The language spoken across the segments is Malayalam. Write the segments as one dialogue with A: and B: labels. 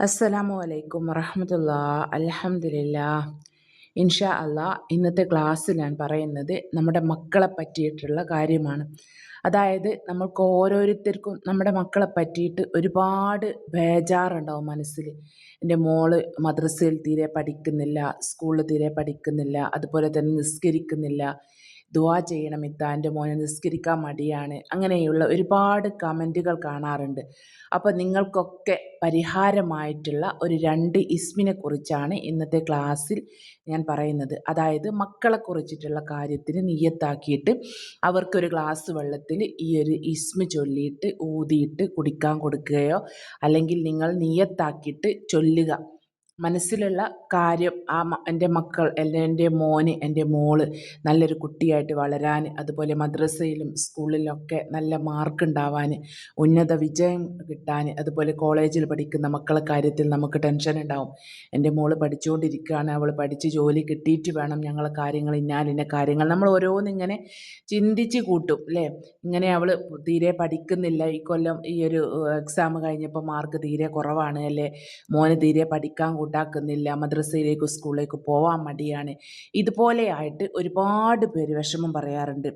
A: അസ്സലാമു അലൈക്കും വറഹമത്തുള്ള അലഹമില്ല ഇൻഷാ അല്ല ഇന്നത്തെ ക്ലാസ്സിൽ ഞാൻ പറയുന്നത് നമ്മുടെ മക്കളെ പറ്റിയിട്ടുള്ള കാര്യമാണ്. അതായത് നമ്മൾക്ക് ഓരോരുത്തർക്കും നമ്മുടെ മക്കളെ പറ്റിയിട്ട് ഒരുപാട് ബേജാറുണ്ടാവും മനസ്സിൽ. എന്റെ മോൾ മദ്രസയിൽ തീരെ പഠിക്കുന്നില്ല സ്കൂളിൽ തീരെ പഠിക്കുന്നില്ല അതുപോലെ തന്നെ നിസ്കരിക്കുന്നില്ല. ദുവാ ചെയ്യണം ഇത്താന്റെ മോനെ നിസ്കരിക്കാൻ മടിയാണ്. അങ്ങനെയുള്ള ഒരുപാട് കമന്റുകൾ കാണാറുണ്ട്. അപ്പോൾ നിങ്ങൾക്കൊക്കെ പരിഹാരമായിട്ടുള്ള ഒരു രണ്ട് ഇസ്മിനെ കുറിച്ചാണ് ഇന്നത്തെ ക്ലാസ്സിൽ ഞാൻ പറയുന്നത്. അതായത് മക്കളെ കുറിച്ചിട്ടുള്ള കാര്യത്തിന് നീയത്താക്കിയിട്ട് അവർക്കൊരു ഗ്ലാസ് വെള്ളത്തിൽ ഈ ഒരു ഇസ്മ ചൊല്ലിയിട്ട് ഊതിയിട്ട് കുടിക്കാൻ കൊടുക്കുകയോ അല്ലെങ്കിൽ നിങ്ങൾ നീയത്താക്കിയിട്ട് ചൊല്ലുക. മനസ്സിലുള്ള കാര്യം ആ എന്റെ മക്കൾ അല്ലെ എന്റെ മോന് എന്റെ മോൾ നല്ലൊരു കുട്ടിയായിട്ട് വളരാൻ അതുപോലെ മദ്രസയിലും സ്കൂളിലൊക്കെ നല്ല മാർക്ക് ഉണ്ടാവാൻ ഉന്നത വിജയം കിട്ടാൻ അതുപോലെ കോളേജിൽ പഠിക്കുന്ന മക്കളെ കാര്യത്തിൽ നമുക്ക് ടെൻഷൻ ഉണ്ടാവും. എന്റെ മോൾ പഠിച്ചുകൊണ്ടിരിക്കുകയാണ് അവൾ പഠിച്ച് ജോലി കിട്ടിയിട്ട് വേണം ഞങ്ങളെ കാര്യങ്ങൾ ഇന്നാലിന്ന കാര്യങ്ങൾ. നമ്മൾ ഓരോന്നിങ്ങനെ ചിന്തിച്ച് കൂട്ടും അല്ലേ? ഇങ്ങനെ അവൾ തീരെ പഠിക്കുന്നില്ല. ഈ കൊല്ലം ഈ ഒരു എക്സാം കഴിഞ്ഞപ്പോൾ മാർക്ക് തീരെ കുറവാണ് അല്ലേ? മോന് തീരെ പഠിക്കാൻ കൂട്ടാക്കുന്നില്ല മദ്രസയിലേക്ക് സ്കൂളിലേക്ക് പോകാൻ മടിയാണ്. ഇതുപോലെയായിട്ട് ഒരുപാട് പേര് വിഷമം പറയാറുണ്ട്.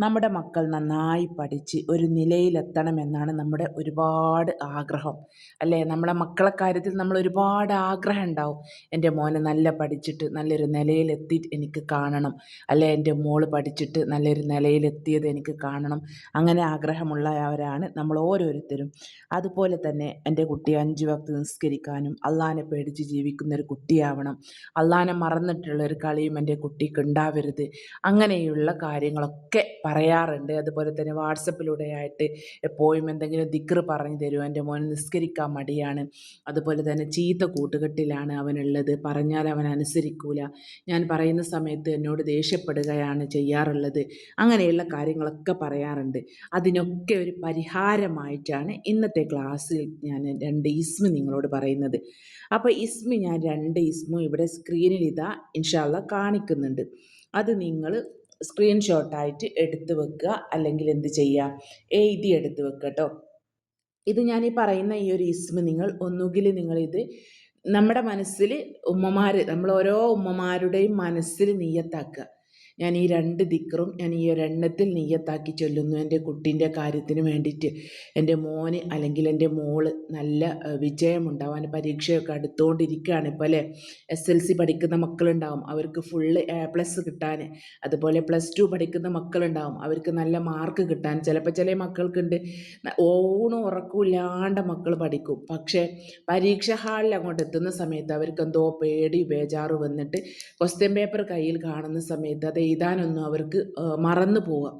A: നമ്മുടെ മക്കൾ നന്നായി പഠിച്ച് ഒരു നിലയിലെത്തണമെന്നാണ് നമ്മുടെ ഒരുപാട് ആഗ്രഹം. അല്ലേ? നമ്മളെ മക്കളെ കാര്യത്തിൽ നമ്മൾ ഒരുപാട് ആഗ്രഹം ഉണ്ടാവും. എന്റെ മോനെ നല്ല പഠിച്ചിട്ട് നല്ലൊരു നിലയിലെത്തി എനിക്ക് കാണണം. അല്ലെ? എന്റെ മോൾ പഠിച്ചിട്ട് നല്ലൊരു നിലയിലെത്തിയത് എനിക്ക് കാണണം. അങ്ങനെ ആഗ്രഹമുള്ളവരാണ് നമ്മൾ ഓരോരുത്തരും. അതുപോലെ തന്നെ എന്റെ കുട്ടി അഞ്ച് വക്ത് നിസ്കരിക്കാനും അള്ളഹാനെ പേടിച്ച് ജീവിക്കുന്ന ഒരു കുട്ടിയാവണം. അള്ളാനെ മറന്നിട്ടുള്ള ഒരു കളിയും എന്റെ കുട്ടിക്ക് ഉണ്ടാവരുത്. അങ്ങനെയുള്ള കാര്യങ്ങളൊക്കെ പറയാറുണ്ട്. അതുപോലെ തന്നെ വാട്സപ്പിലൂടെ ആയിട്ട് എപ്പോഴും എന്തെങ്കിലും ദിക്ർ പറഞ്ഞു തരും. എന്റെ മോൻ നിസ്കരിക്കാൻ മടിയാണ്. അതുപോലെ തന്നെ ചീത്ത കൂട്ടുകെട്ടിലാണ് അവനുള്ളത്. പറഞ്ഞാൽ അവൻ അനുസരിക്കൂല. ഞാൻ പറയുന്ന സമയത്ത് എന്നോട് ദേഷ്യപ്പെടുകയാണ് ചെയ്യാറുള്ളത്. അങ്ങനെയുള്ള കാര്യങ്ങളൊക്കെ പറയാറുണ്ട്. അതിനൊക്കെ ഒരു പരിഹാരമായിട്ടാണ് ഇന്നത്തെ ക്ലാസ്സിൽ ഞാൻ രണ്ട് ഇസ്മ നിങ്ങളോട് പറയുന്നത്. അപ്പോൾ ഇസ്മ ഞാൻ രണ്ട് ഇസ്മും ഇവിടെ സ്ക്രീനിൽ ഇതാ ഇൻഷാല്ല കാണിക്കുന്നുണ്ട്. അത് നിങ്ങൾ സ്ക്രീൻഷോട്ടായിട്ട് എടുത്തു വെക്കുക അല്ലെങ്കിൽ എന്ത് ചെയ്യുക? എഴുതി എടുത്ത് വെക്കുക കേട്ടോ ഇത് ഞാൻ ഈ പറയുന്ന ഈ ഒരു ഇസ്മ നിങ്ങൾ ഒന്നുകിൽ നിങ്ങളിത് നമ്മുടെ മനസ്സിൽ ഉമ്മമാർ നമ്മൾ ഓരോ ഉമ്മമാരുടെയും മനസ്സിൽ നീയത്താക്കുക ഞാൻ ഈ രണ്ട് ദിക്റും ഞാൻ ഈ ഒരെണ്ണത്തിൽ നെയ്യത്താക്കി ചൊല്ലുന്നു. എന്റെ കുട്ടീന്റെ കാര്യത്തിന് വേണ്ടിയിട്ട്. എന്റെ മോന് അല്ലെങ്കിൽ എന്റെ മോൾ നല്ല വിജയമുണ്ടാവാൻ പരീക്ഷയൊക്കെ അടുത്തുകൊണ്ടിരിക്കുകയാണ് ഇപ്പോൾ അല്ലേ? എസ് എൽ സി പഠിക്കുന്ന മക്കളുണ്ടാവും. അവർക്ക് ഫുള്ള് എ പ്ലസ് കിട്ടാൻ. അതുപോലെ പ്ലസ് ടു പഠിക്കുന്ന മക്കളുണ്ടാവും. അവർക്ക് നല്ല മാർക്ക് കിട്ടാൻ. ചിലപ്പോൾ ചില മക്കൾക്കുണ്ട്. ഊണും ഉറക്കമില്ലാണ്ട് മക്കൾ പഠിക്കും. പക്ഷേ പരീക്ഷ ഹാളിൽ അങ്ങോട്ട് എത്തുന്ന സമയത്ത് അവർക്ക് എന്തോ പേടി ബേജാറ് വന്നിട്ട് ക്വസ്റ്റ്യൻ പേപ്പർ കയ്യിൽ കാണുന്ന സമയത്ത് അത് എഴുതാനൊന്നും അവർക്ക് മറന്നു പോവുക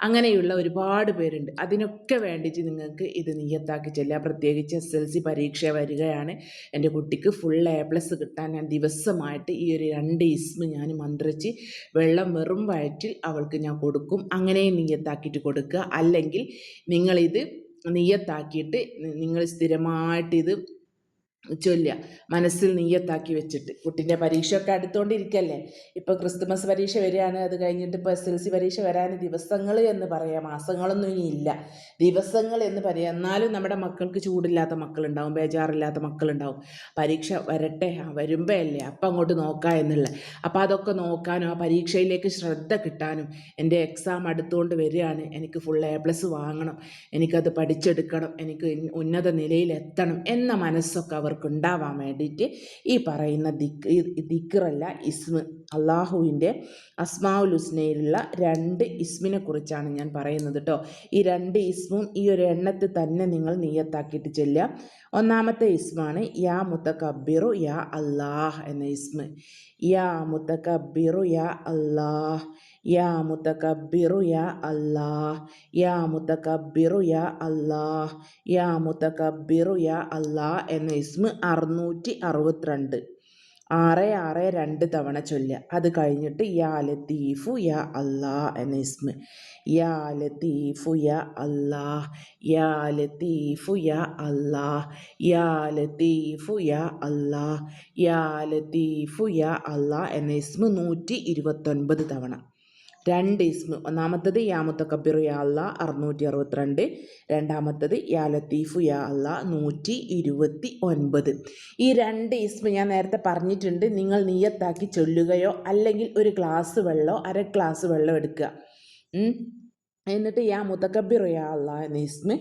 A: അങ്ങനെയുള്ള ഒരുപാട് പേരുണ്ട്. അതിനൊക്കെ വേണ്ടിയിട്ട് നിങ്ങൾക്ക് ഇത് നിയത്താക്കി ചെല്ലുക. പ്രത്യേകിച്ച് എസ് എൽ സി പരീക്ഷ വരികയാണ്. എന്റെ കുട്ടിക്ക് ഫുൾ എ പ്ലസ് കിട്ടാൻ ഞാൻ ദിവസമായിട്ട് ഈ ഒരു രണ്ട് ഇസ്മ ഞാൻ മന്ത്രിച്ച് വെള്ളം വെറും വയറ്റിൽ അവൾക്ക് ഞാൻ കൊടുക്കും. അങ്ങനെ നിയത്താക്കിയിട്ട് കൊടുക്കുക. അല്ലെങ്കിൽ നിങ്ങളിത് നിയത്താക്കിയിട്ട് നിങ്ങൾ സ്ഥിരമായിട്ട് ഇത് ചൊല്ലുക. മനസ്സിൽ നീയത്താക്കി വെച്ചിട്ട്. കുട്ടിന്റെ പരീക്ഷയൊക്കെ അടുത്തുകൊണ്ടിരിക്കല്ലേ ഇപ്പോൾ ക്രിസ്തുമസ് പരീക്ഷ വരികയാണ്. അത് കഴിഞ്ഞിട്ട് ഇപ്പോൾ എസ് എൽ സി പരീക്ഷ വരാൻ ദിവസങ്ങൾ എന്ന് പറയാം. മാസങ്ങളൊന്നും ഇനി ഇല്ല. ദിവസങ്ങൾ എന്ന് പറയാം. എന്നാലും നമ്മുടെ മക്കൾക്ക് ചൂടില്ലാത്ത മക്കളുണ്ടാവും. ബേജാറില്ലാത്ത മക്കളുണ്ടാവും. പരീക്ഷ വരട്ടെ. വരുമ്പോ അല്ലേ അപ്പം അങ്ങോട്ട് നോക്കാം എന്നുള്ള. അപ്പോൾ അതൊക്കെ നോക്കാനും ആ പരീക്ഷയിലേക്ക് ശ്രദ്ധ കിട്ടാനും എന്റെ എക്സാം അടുത്തുകൊണ്ട് വരികയാണ്. എനിക്ക് ഫുൾ എ പ്ലസ് വാങ്ങണം. എനിക്കത് പഠിച്ചെടുക്കണം. എനിക്ക് ഉന്നത നിലയിലെത്തണം എന്ന മനസ്സൊക്കെ അവർ അവർക്ക് ഉണ്ടാവാൻ വേണ്ടിയിട്ട് ഈ പറയുന്ന ദിക്ക് ദിക്കറല്ല ഇസ്മ അള്ളാഹുവിന്റെ അസ്മാവുൽ ഹുസ്നയിലുള്ള രണ്ട് ഇസ്മിനെ കുറിച്ചാണ് ഞാൻ പറയുന്നത് കേട്ടോ ഈ രണ്ട് ഇസ്മും ഈ ഒരു എണ്ണത്തിൽ തന്നെ നിങ്ങൾ നീയത്താക്കിയിട്ട് ചെല്ലുക. ഒന്നാമത്തെ ഇസ്മാണ് യാ മുത്തക്കബിറു യാ അള്ളാഹ് എന്ന ഇസ്മ. യാ മുത്തക്കബിറു യാ അല്ലാഹ് യാ മുത്തക്കബിറു യാ അല്ലാഹ് യാ മുത്തക്കബിറു യാ അല്ലാഹ് യാ മുത്തക്കബിറു യാ അല്ലാഹ് എന്ന ഇസ്മ അറുന്നൂറ്റി അറുപത്തിരണ്ട്. ആറ് ആറ് രണ്ട് തവണ ചൊല്ലുക. അത് കഴിഞ്ഞിട്ട് യാ ലത്തീഫു യാ അല്ലാ എന്ന ഇസ്മ. യാ ലത്തീഫു യാ അല്ലാ യാ ലത്തീഫു യാ അല്ലാ യാ ലത്തീഫു യാ അല്ലാ യാ ലത്തീഫു യാ അല്ലാ എന്ന ഇസ്മ നൂറ്റി ഇരുപത്തൊൻപത് തവണ. രണ്ട് ഇസ്മ് ഒന്നാമത്തത് യാ മുത്തക്കബിറു യാ അല്ല അറുന്നൂറ്റി അറുപത്തിരണ്ട് രണ്ടാമത്തത് യാ ലത്തീഫു യാ അല്ല നൂറ്റി ഇരുപത്തി ഒൻപത് ഈ രണ്ട് ഇസ്മ ഞാൻ നേരത്തെ പറഞ്ഞിട്ടുണ്ട്. നിങ്ങൾ നീയത്താക്കി ചൊല്ലുകയോ അല്ലെങ്കിൽ ഒരു ഗ്ലാസ് വെള്ളമോ അര ഗ്ലാസ് വെള്ളം എടുക്കുക. എന്നിട്ട് യാ മുത്തക്കബിറു യാ അല്ല എന്ന ഇസ്മ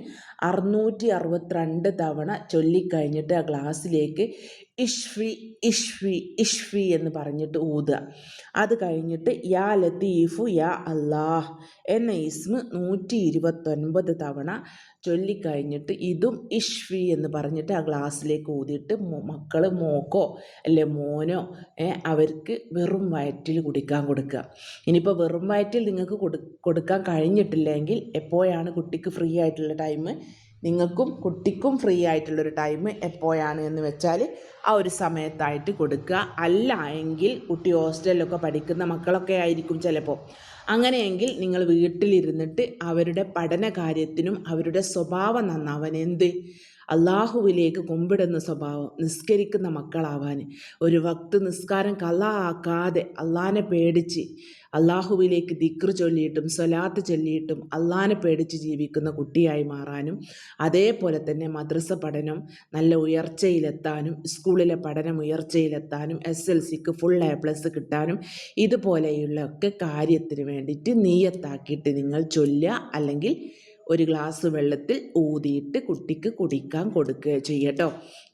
A: അറുന്നൂറ്റി അറുപത്തിരണ്ട് തവണ ചൊല്ലിക്കഴിഞ്ഞിട്ട് ആ ഗ്ലാസ്സിലേക്ക് ഇഷ്ഫി ഇഷ്ഫി ഇഷ്ഫി എന്ന് പറഞ്ഞിട്ട് ഊതുക. അത് കഴിഞ്ഞിട്ട് യാ ലത്തീഫു യാ അല്ലാഹ് എന്ന ഇസ്മ നൂറ്റി ഇരുപത്തൊൻപത് തവണ ചൊല്ലിക്കഴിഞ്ഞിട്ട് ഇതും ഇഷ്ഫി എന്ന് പറഞ്ഞിട്ട് ആ ഗ്ലാസ്സിലേക്ക് ഊതിയിട്ട് മക്കൾ മോക്കോ അല്ലെ മോനോ അവർക്ക് വെറും വയറ്റിൽ കുടിക്കാൻ കൊടുക്കുക. ഇനിയിപ്പോൾ വെറും വയറ്റിൽ നിങ്ങൾക്ക് കൊടു കൊടുക്കാൻ കഴിഞ്ഞിട്ടില്ലെങ്കിൽ എപ്പോഴാണ് കുട്ടിക്ക് ഫ്രീ ആയിട്ടുള്ള ടൈം? നിങ്ങൾക്കും കുട്ടിക്കും ഫ്രീ ആയിട്ടുള്ളൊരു ടൈം എപ്പോഴാണ് എന്ന് വെച്ചാൽ ആ ഒരു സമയത്തായിട്ട് കൊടുക്കുക. അല്ല എങ്കിൽ കുട്ടി ഹോസ്റ്റലിലൊക്കെ പഠിക്കുന്ന മക്കളൊക്കെ ആയിരിക്കും ചിലപ്പോൾ. അങ്ങനെയെങ്കിൽ നിങ്ങൾ വീട്ടിലിരുന്നിട്ട് അവരുടെ പഠന കാര്യത്തിനും അവരുടെ സ്വഭാവം നന്നാവാൻ എന്ത്? അള്ളാഹുവിലേക്ക് കുമ്പിടുന്ന സ്വഭാവം നിസ്കരിക്കുന്ന മക്കളാവാൻ ഒരു വക്ത് നിസ്കാരം കല ആക്കാതെ അള്ളാനെ പേടിച്ച് അള്ളാഹുവിലേക്ക് ദിക്ർ ചൊല്ലിയിട്ടും സ്വലാത്ത് ചൊല്ലിയിട്ടും അള്ളാനെ പേടിച്ച് ജീവിക്കുന്ന കുട്ടിയായി മാറാനും അതേപോലെ തന്നെ മദ്രസ പഠനം നല്ല ഉയർച്ചയിലെത്താനും സ്കൂളിലെ പഠനം ഉയർച്ചയിലെത്താനും എസ് എൽ സിക്ക് ഫുൾ എ പ്ലസ് കിട്ടാനും ഇതുപോലെയുള്ള ഒക്കെ കാര്യത്തിന് വേണ്ടിയിട്ട് നീയത്താക്കിയിട്ട് നിങ്ങൾ ചൊല്ലുക അല്ലെങ്കിൽ ഒരു ഗ്ലാസ് വെള്ളത്തിൽ ഊതിയിട്ട് കുട്ടിക്ക് കുടിക്കാൻ കൊടുക്കുക ചെയ്യട്ടോ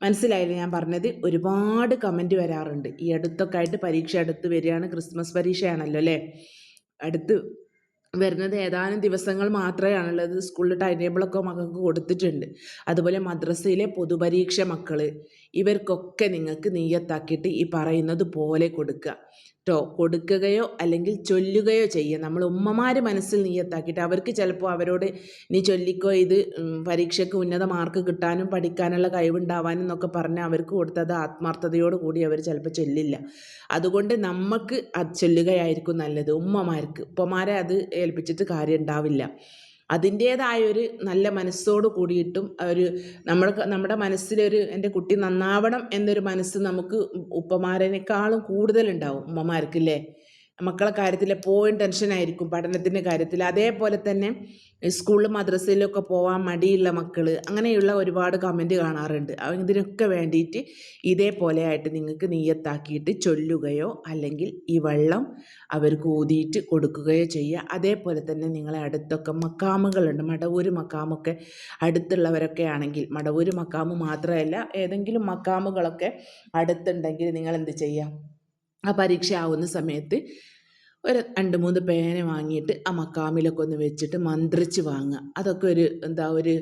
A: മനസ്സിലായില്ലേ ഞാൻ പറഞ്ഞത്? ഒരുപാട് കമന്റ് വരാറുണ്ട്. ഈ അടുത്തൊക്കെ ആയിട്ട് പരീക്ഷ അടുത്ത് വരികയാണ് ക്രിസ്മസ് പരീക്ഷയാണല്ലോ അല്ലേ? അടുത്ത് വരുന്നത് ഏതാനും ദിവസങ്ങൾ മാത്രമേ മാത്രമാണുള്ളത്. സ്കൂളിൽ ടൈം ടേബിളൊക്കെ മക്കൾക്ക് കൊടുത്തിട്ടുണ്ട്. അതുപോലെ മദ്രസയിലെ പൊതുപരീക്ഷ മക്കൾ ഇവർക്കൊക്കെ നിങ്ങൾക്ക് നീയത്താക്കിയിട്ട് ഈ പറയുന്നത് പോലെ കൊടുക്കുക. കേട്ടോ കൊടുക്കുകയോ അല്ലെങ്കിൽ ചൊല്ലുകയോ ചെയ്യുക. നമ്മൾ ഉമ്മമാർ മനസ്സിൽ നീയത്താക്കിയിട്ട് അവർക്ക് ചിലപ്പോൾ അവരോട് നീ ചൊല്ലിക്കോ ഇത് പരീക്ഷയ്ക്ക് ഉന്നത മാർക്ക് കിട്ടാനും പഠിക്കാനുള്ള കഴിവുണ്ടാവാനും എന്നൊക്കെ പറഞ്ഞ് അവർക്ക് കൊടുത്തത് ആത്മാർത്ഥതയോട് കൂടി അവർ ചിലപ്പോൾ ചൊല്ലില്ല. അതുകൊണ്ട് നമുക്ക് അത് ചൊല്ലുകയായിരിക്കും നല്ലത്. ഉമ്മമാർക്ക് ഉപ്പമാരെ അത് ഏൽപ്പിച്ചിട്ട് കാര്യം ഉണ്ടാവില്ല അതിന്റേതായൊരു നല്ല മനസ്സോട് കൂടിയിട്ടും ഒരു നമ്മുടെ നമ്മുടെ മനസ്സിലൊരു എന്റെ കുട്ടി നന്നാവണം എന്നൊരു മനസ്സ് നമുക്ക് ഉപ്പമാരേക്കാളും കൂടുതലുണ്ടാവും ഉമ്മമാർക്കില്ലേ? മക്കളെ കാര്യത്തിൽ എപ്പോഴും ടെൻഷനായിരിക്കും പഠനത്തിന്റെ കാര്യത്തിൽ. അതേപോലെ തന്നെ സ്കൂളിലും മദ്രസയിലൊക്കെ പോകാൻ മടിയുള്ള മക്കൾ അങ്ങനെയുള്ള ഒരുപാട് കമന്റ് കാണാറുണ്ട്. ഇതിനൊക്കെ വേണ്ടിയിട്ട് ഇതേപോലെ ആയിട്ട് നിങ്ങൾക്ക് നീയത്താക്കിയിട്ട് ചൊല്ലുകയോ അല്ലെങ്കിൽ ഈ വെള്ളം അവർക്ക് ഊതിയിട്ട് കൊടുക്കുകയോ ചെയ്യുക. അതേപോലെ തന്നെ നിങ്ങളെ അടുത്തൊക്കെ മക്കാമുകളുണ്ട്. മടവൂര് മക്കാമൊക്കെ അടുത്തുള്ളവരൊക്കെ ആണെങ്കിൽ മടവൂര് മക്കാമ് മാത്രമല്ല ഏതെങ്കിലും മക്കാമുകളൊക്കെ അടുത്തുണ്ടെങ്കിൽ നിങ്ങൾ എന്ത് ചെയ്യുക? ആ പരീക്ഷ ആവുന്ന സമയത്ത് ഒരു രണ്ട് മൂന്ന് പേന വാങ്ങിയിട്ട് ആ മക്കാമിലൊക്കെ ഒന്ന് വെച്ചിട്ട് മന്ത്രിച്ച് വാങ്ങുക. അതൊക്കെ ഒരു എന്താ ഒരു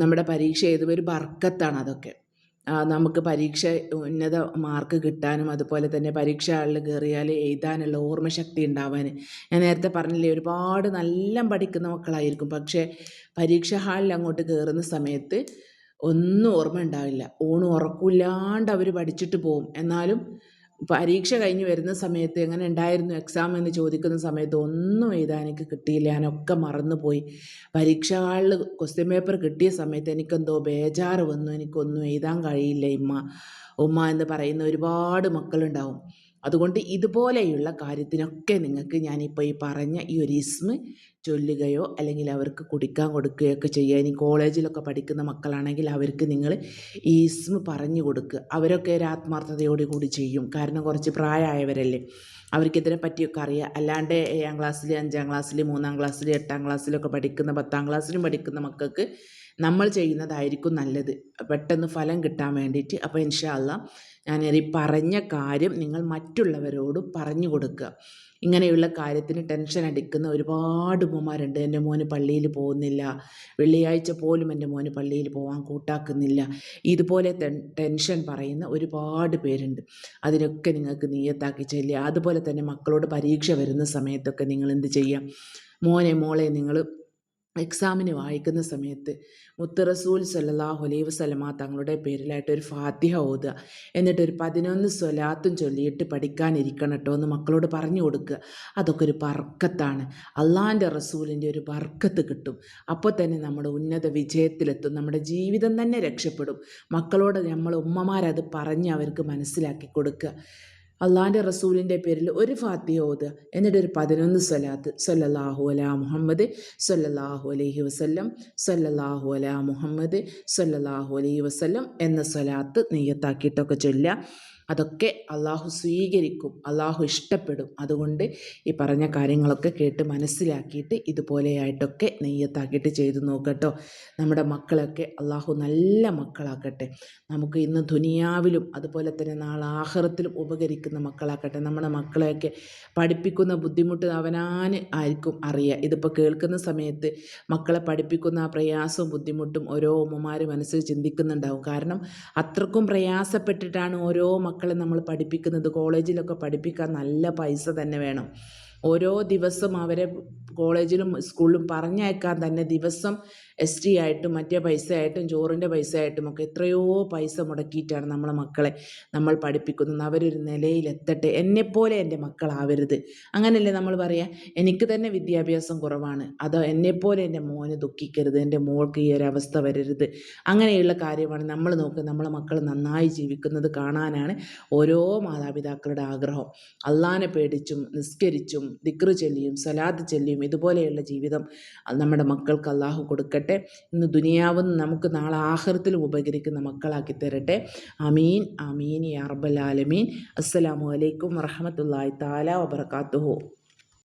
A: നമ്മുടെ പരീക്ഷ എഴുതുമ്പോൾ ഒരു ബർക്കത്താണ് അതൊക്കെ. നമുക്ക് പരീക്ഷ ഉന്നത മാർക്ക് കിട്ടാനും അതുപോലെ തന്നെ പരീക്ഷ ഹാളിൽ കയറിയാൽ എഴുതാനുള്ള ഓർമ്മശക്തി ഉണ്ടാവാൻ. ഞാൻ നേരത്തെ പറഞ്ഞില്ലേ ഒരുപാട് നല്ല പഠിക്കുന്ന മക്കളായിരിക്കും. പക്ഷേ പരീക്ഷ ഹാളിൽ അങ്ങോട്ട് കയറുന്ന സമയത്ത് ഒന്നും ഓർമ്മ ഉണ്ടാവില്ല. ഊണ് ഉറക്കമില്ലാണ്ട് അവർ പഠിച്ചിട്ട് പോകും എന്നാലും പരീക്ഷ കഴിഞ്ഞ് വരുന്ന സമയത്ത് എങ്ങനെ ഉണ്ടായിരുന്നു എക്സാം എന്ന് ചോദിക്കുന്ന സമയത്ത് ഒന്നും എഴുതാൻ എനിക്ക് കിട്ടിയില്ല. ഞാനൊക്കെ മറന്നുപോയി. പരീക്ഷ ഹാളിൽ ക്വസ്റ്റ്യൻ പേപ്പർ കിട്ടിയ സമയത്ത് എനിക്കെന്തോ ബേജാറ് വന്നു. എനിക്കൊന്നും എഴുതാൻ കഴിയില്ല ഇമ്മ. ഉമ്മ എന്ന് പറയുന്ന ഒരുപാട് മക്കളുണ്ടാവും. അതുകൊണ്ട് ഇതുപോലെയുള്ള കാര്യത്തിനൊക്കെ നിങ്ങൾക്ക് ഞാനിപ്പോൾ ഈ പറഞ്ഞ ഈ ഒരു ഇസ്മ് ചൊല്ലുകയോ അല്ലെങ്കിൽ അവർക്ക് കുടിക്കാൻ കൊടുക്കുകയോ ഒക്കെ ചെയ്യുക. ഇനി കോളേജിലൊക്കെ പഠിക്കുന്ന മക്കളാണെങ്കിൽ അവർക്ക് നിങ്ങൾ ഈ ഇസ്മ് പറഞ്ഞു കൊടുക്കുക. അവരൊക്കെ ഒരു ആത്മാർത്ഥതയോട് കൂടി ചെയ്യും. കാരണം കുറച്ച് പ്രായമായവരല്ലേ. അവർക്ക് ഇതിനെ പറ്റിയൊക്കെ അറിയാം. അല്ലാണ്ട് ഏഴാം ക്ലാസ്സിൽ അഞ്ചാം ക്ലാസ്സിൽ മൂന്നാം ക്ലാസ്സിൽ എട്ടാം ക്ലാസ്സിലൊക്കെ പഠിക്കുന്ന പത്താം ക്ലാസ്സിലും പഠിക്കുന്ന മക്കൾക്ക് നമ്മൾ ചെയ്യുന്നതായിരിക്കും നല്ലത്. പെട്ടെന്ന് ഫലം കിട്ടാൻ വേണ്ടിയിട്ട്. അപ്പോൾ ഇൻഷാ ഈ പറഞ്ഞ കാര്യം നിങ്ങൾ മറ്റുള്ളവരോട് പറഞ്ഞു കൊടുക്കുക. ഇങ്ങനെയുള്ള കാര്യത്തിന് ടെൻഷൻ അടിക്കുന്ന ഒരുപാട് ഉമ്മമാരുണ്ട്. എന്റെ മോന് പള്ളിയിൽ പോകുന്നില്ല. വെള്ളിയാഴ്ച പോലും എന്റെ മോന് പള്ളിയിൽ പോകാൻ കൂട്ടാക്കുന്നില്ല. ഇതുപോലെ ടെൻ- ടെൻഷൻ പറയുന്ന ഒരുപാട് പേരുണ്ട്. അതിനൊക്കെ നിങ്ങൾക്ക് നീയത്താക്കി ചെല്ലുക. അതുപോലെ തന്നെ മക്കളോട് പരീക്ഷ വരുന്ന സമയത്തൊക്കെ നിങ്ങൾ എന്ത് ചെയ്യാം മോനെ മോളെ നിങ്ങൾ എക്സാമിന് വായിക്കുന്ന സമയത്ത് മുത്ത് റസൂൽ സല്ലല്ലാഹു അലൈഹി വസല്ലമ തങ്ങളുടെ പേരിലായിട്ട് ഒരു ഫാത്തിഹ ഓതുക. എന്നിട്ട് ഒരു പതിനൊന്ന് സ്വലാത്തും ചൊല്ലിയിട്ട് പഠിക്കാനിരിക്കണം കേട്ടോ എന്ന് മക്കളോട് പറഞ്ഞു കൊടുക്കുക. അതൊക്കെ ഒരു ബർക്കത്താണ്. അള്ളാന്റെ റസൂലിന്റെ ഒരു ബർക്കത്ത് കിട്ടും. അപ്പോൾ തന്നെ നമ്മുടെ ഉന്നത വിജയത്തിലെത്തും. നമ്മുടെ ജീവിതം തന്നെ രക്ഷപ്പെടും. മക്കളോട് നമ്മൾ ഉമ്മമാരത് പറഞ്ഞ് അവർക്ക് മനസ്സിലാക്കി കൊടുക്കുക. അള്ളാഹിന്റെ റസൂലിന്റെ പേരിൽ ഒരു ഫാത്തിഹ ഓതുക എന്നിട്ട് പതിനൊന്ന് സ്വലാത്ത്. സൊല്ലാഹു അലാ മുഹമ്മദ് സൊല്ലാഹു അലൈഹി വസ്ല്ലം സൊല്ലാഹു അലാ മുഹമ്മദ് സൊല്ലാഹു അലൈഹി വസ്ല്ലം എന്ന സ്വലാത്ത് നെയ്യത്താക്കിയിട്ടൊക്കെ ചൊല്ലുക. അതൊക്കെ അള്ളാഹു സ്വീകരിക്കും അള്ളാഹു ഇഷ്ടപ്പെടും. അതുകൊണ്ട് ഈ പറഞ്ഞ കാര്യങ്ങളൊക്കെ കേട്ട് മനസ്സിലാക്കിയിട്ട് ഇതുപോലെയായിട്ടൊക്കെ നെയ്യത്താക്കിയിട്ട് ചെയ്തു നോക്കട്ടോ. നമ്മുടെ മക്കളൊക്കെ അള്ളാഹു നല്ല മക്കളാക്കട്ടെ. നമുക്ക് ഇന്ന് ദുനിയാവിലും അതുപോലെ തന്നെ നാളെ ആഹ്റത്തിലും ഉപകരിക്കുന്ന മക്കളാക്കട്ടെ. നമ്മുടെ മക്കളെയൊക്കെ പഠിപ്പിക്കുന്ന ബുദ്ധിമുട്ട് അവനാന് ആയിരിക്കും അറിയുക ഇതിപ്പോൾ കേൾക്കുന്ന സമയത്ത് മക്കളെ പഠിപ്പിക്കുന്ന ആ പ്രയാസവും ബുദ്ധിമുട്ടും ഓരോ ഉമ്മമാർ മനസ്സിൽ ചിന്തിക്കുന്നുണ്ടാവും. കാരണം അത്രക്കും പ്രയാസപ്പെട്ടിട്ടാണ് ഓരോ മക്കളെ നമ്മൾ പഠിപ്പിക്കുന്നത് കോളേജിലൊക്കെ പഠിപ്പിക്കാൻ നല്ല പൈസ തന്നെ വേണം. ഓരോ ദിവസം അവരെ കോളേജിലും സ്കൂളിലും പറഞ്ഞയക്കാൻ തന്നെ ദിവസം എസ് ടി ആയിട്ടും മറ്റേ പൈസ ആയിട്ടും ചോറിന്റെ പൈസ ആയിട്ടും ഒക്കെ എത്രയോ പൈസ മുടക്കിയിട്ടാണ് നമ്മളെ മക്കളെ നമ്മൾ പഠിപ്പിക്കുന്നത്. അവരൊരു നിലയിലെത്തട്ടെ. എന്നെപ്പോലെ എന്റെ മക്കളാവരുത്. അങ്ങനെയല്ലേ നമ്മൾ പറയുക എനിക്ക് തന്നെ വിദ്യാഭ്യാസം കുറവാണ്. അതോ എന്നെപ്പോലെ എന്റെ മോനെ ദുഃഖിക്കരുത്. എന്റെ മോൾക്ക് ഈ ഒരു അവസ്ഥ വരരുത്. അങ്ങനെയുള്ള കാര്യമാണ് നമ്മൾ നോക്കുക നമ്മളെ മക്കൾ നന്നായി ജീവിക്കുന്നത് കാണാനാണ് ഓരോ മാതാപിതാക്കളുടെ ആഗ്രഹം. അള്ളാനെ പേടിച്ചും നിസ്കരിച്ചും ദിക്റ് ചൊല്ലിയും സലാത്ത് ചൊല്ലിയും ഇതുപോലെയുള്ള ജീവിതം നമ്മുടെ മക്കൾക്ക് അള്ളാഹു കൊടുക്കട്ടെ. ഇന്ന് ദുനിയാവും നമുക്ക് നാളെ ആഹൃത്തിലും ഉപകരിക്കുന്ന മക്കളാക്കി തരട്ടെ. അമീൻ അമീൻ അർബലാലമീൻ അസ്സലാമു അലൈക്കും വറഹമത്തല്ലാഹി താല വബർക്കാത്തുഹു